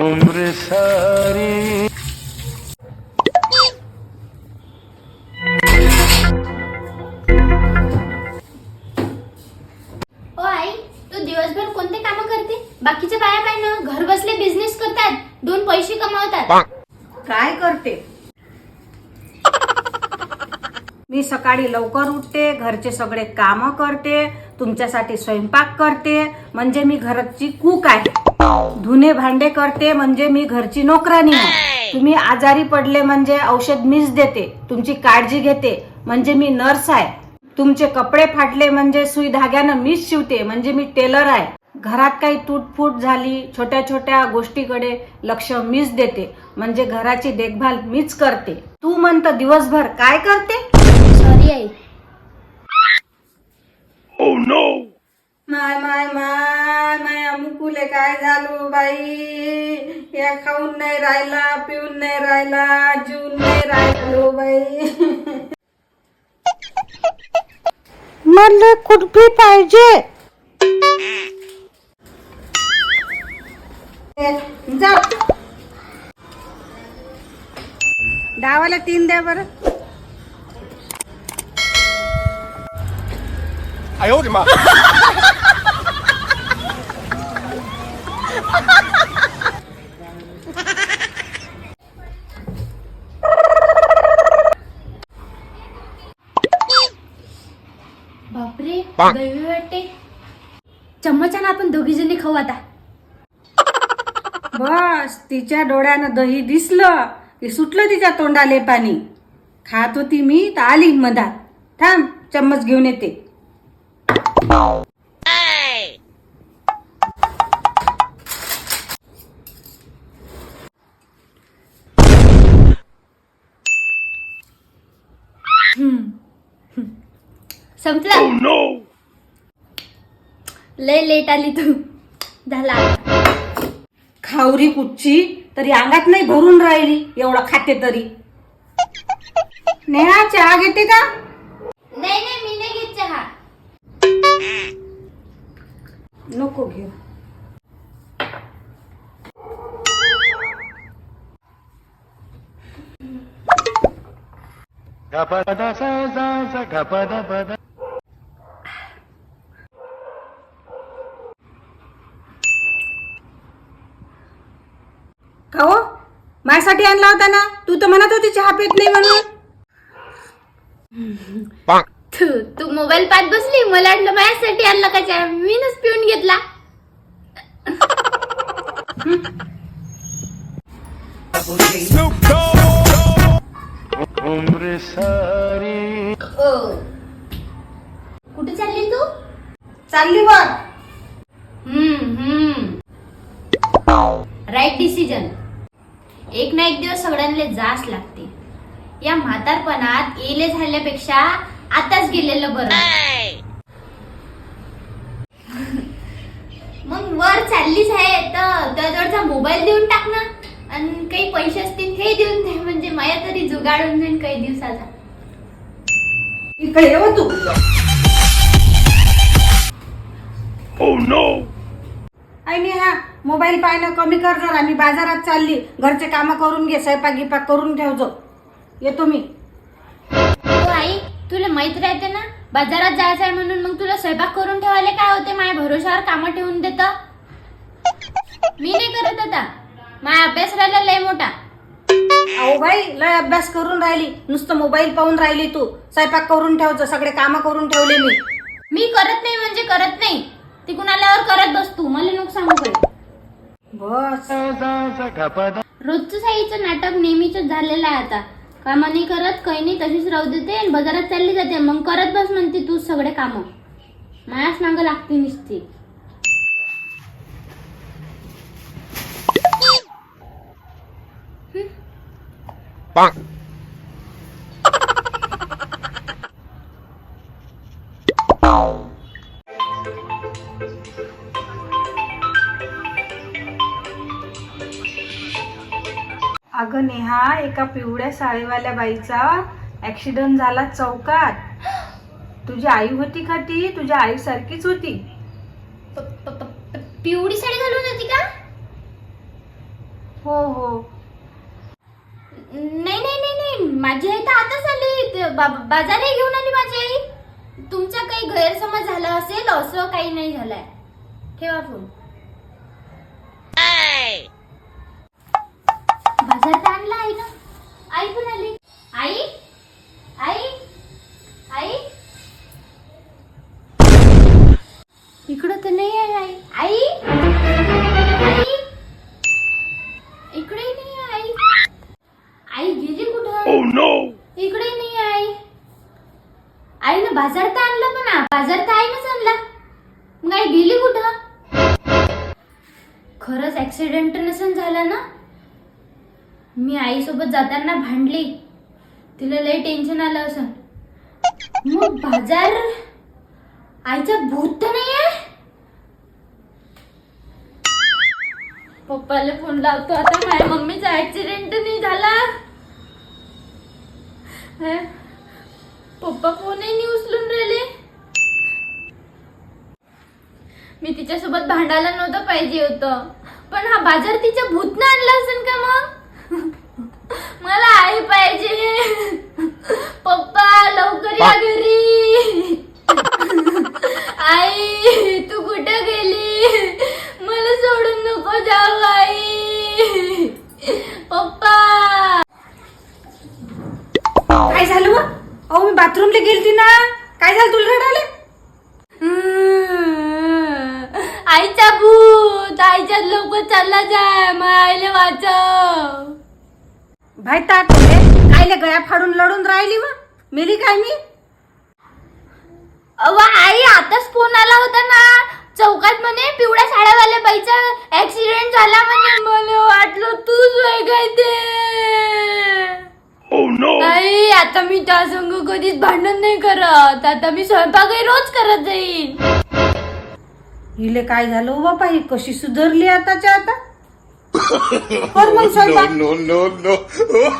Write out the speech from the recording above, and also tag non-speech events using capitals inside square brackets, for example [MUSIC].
उम्र सारी ओ आई तू दिवसभर कोणते काम करते? बाकीच्या बाया काय ना घर बसले बिझनेस करतात दोन पैसे कमावतात. काय करते? मी सकाळी लवकर उठते घरचे सगळे काम करते तुमच्यासाठी स्वयंपाक करते म्हणजे मी घरची कूक आहे. धुणे भांडे करते म्हणजे मी घरची नोकरानी आहे तुम्ही आजारी पडले म्हणजे औषध मीच देते. तुमची काळजी घेते म्हणजे मी नर्स आहे. तुमचे कपडे फाटले म्हणजे सुई धाग्यानं मीच शिवते म्हणजे मी टेलर आहे. घरात काही तुटफूट झाली छोट्या छोट्या गोष्टीकडे लक्ष मीच देते म्हणजे घराची देखभाल मीच करते. तू म्हणत दिवसभर काय करते? सॉरी आई. माय माय माय. तुले काय झालो बाई? या खाऊन नाही राहिला पिऊन नाही राहिला जीवन नाही राहिलो बाई. मला कुठली पाहिजे. डावाला तीन द्या बरं. आयो रे मा. [LAUGHS] बापरे पा. गळवी वाटते. चम्मचानं आपण दोघी जणी खाऊ आता. बस तिच्या डोळ्यानं दही दिसलं की सुटलं तिच्या तोंडाले पाणी. खात होती मी तर आली मधात. थांब चम्मच घेऊन येते. संपला? लय लेट आली तू. झाला. खावरी कुठची? तरी अंगात नाही भरून राहिली एवढं खाते तरी. नेहा चहा घेते का? नाही नाही मी नाही घेत चहा. नको घेऊ. Gapada का हो? माझ्यासाठी आणला होता ना? तू तर म्हणत होती चहा पित नाही म्हणून. तू तू मोबाईल पाहत बसली? मला वाटलं माझ्यासाठी आणला का चहा? मीनच पिऊन घेतला. कुठे चालली तू? चालली वर हम्म हम्म. राईट डिसिजन एक ना एक दिवस सगळ्यांना जास लागते. या म्हातारपणात येले झाल्यापेक्षा आताच गेलेलं बरं. [LAUGHS] मग वर चाललीच आहे तर त्याजवळचा मोबाईल देऊन टाक ना. आणि काही पैसे असतील ते देऊन दे म्हणजे माया तरी जुगाडून जाईन काही दिवसाचा. इकडे येव तू. Oh no! आई नेहा मोबाईल पाहणं कमी कर जरा मी बाजारात चालली. घरचे काम करून घे स्वयंपाक गिपाक करून ठेव जो येतो मी. हो आई तुला माहीत राहते ना? बाजारात जायचं आहे म्हणून मग तुला स्वयंपाक करून ठेवायला काय होते? माझ्या भरोशावर कामं ठेवून देत. मी नाही करत आता. माझा अभ्यास राहिला लय मोठा. अहो बाई लय अभ्यास करून राहिली. नुसतं मोबाईल पाहून राहिली तू. स्वयंपाक करून ठेवतो सगळे काम करून ठेवले मी. मी करत नाही म्हणजे करत नाही. तिकून आल्यावर करत बसतो मला नको सांगू काही. बस रोजचं साईचं नाटक नेहमीच झालेलं आहे आता. कामा नाही करत काही नाही तशीच राहू देते आणि बाजारात चालली जाते. मग करत बस म्हणते तू सगळे कामं. मायाच मागं लागते नुसती. अगं नेहा एका पिवळ्या साडीवाल्या बाईचा ऍक्सिडेंट झाला चौकात. तुझी आई होती का ती? तुझ्या आईसारखीच होती. प- प- प- पिवळी साडी घालून होती का? हो हो. नाही नाही नाही नाही. माझी आई तर आताच आली. त- बा- बाजारही घेऊन आली माझी आई. तुमचा काही गैरसमज झाला असेल? असं काही नाही झालंय. ठेवा फोन बाजार तर आईनंच आणला मग आई गेली कुठं? खरंच ऍक्सिडेंट नसेल झाला ना? मी आईसोबत जाताना भांडली. तिला लय टेन्शन आलं असं. मग बाजार आईचा भूत तर नाही आहे पप्पाला फोन लावतो. आता माझ्या मम्मीचा ऍक्सिडेंट नाही झाला. पप्पा फोनही नाही उचलून राहिले. मी तिच्यासोबत भांडायला नव्हतं पाहिजे होतं. पण हा बाजार तिच्या भूतनं आणला असेल का मग? मला आई पाहिजे. पप्पा लवकर या घरी. आई तू कुठं गेली? मला सोडून नको जाऊ आई. पप्पा. काय झालं मग? अहो मी बाथरूमला गेलती ना. काय झालं तुला रडायला? आईचा भूत आईच्या लवकर चालला जाय मग आईला वाचव. भाई तात आईले गळ्या फाडून लढून राहिली व. मेली काय मी? अव आई आताच फोन आला होता ना. चौकात म्हणे पिवळ्या साड्यावाल्या बाईचा ऍक्सिडेंट झाला म्हणे. मला वाटलं तूच होय काय ते. Oh no! आई आता मी त्या संग कधीच भांडण नाही करत. आता मी स्वयंपाकही रोज करत जाईन. हिले काय झालं? बापा ही कशी सुधारली आताच्या आता? [LAUGHS] कर मग स्वयंपाक.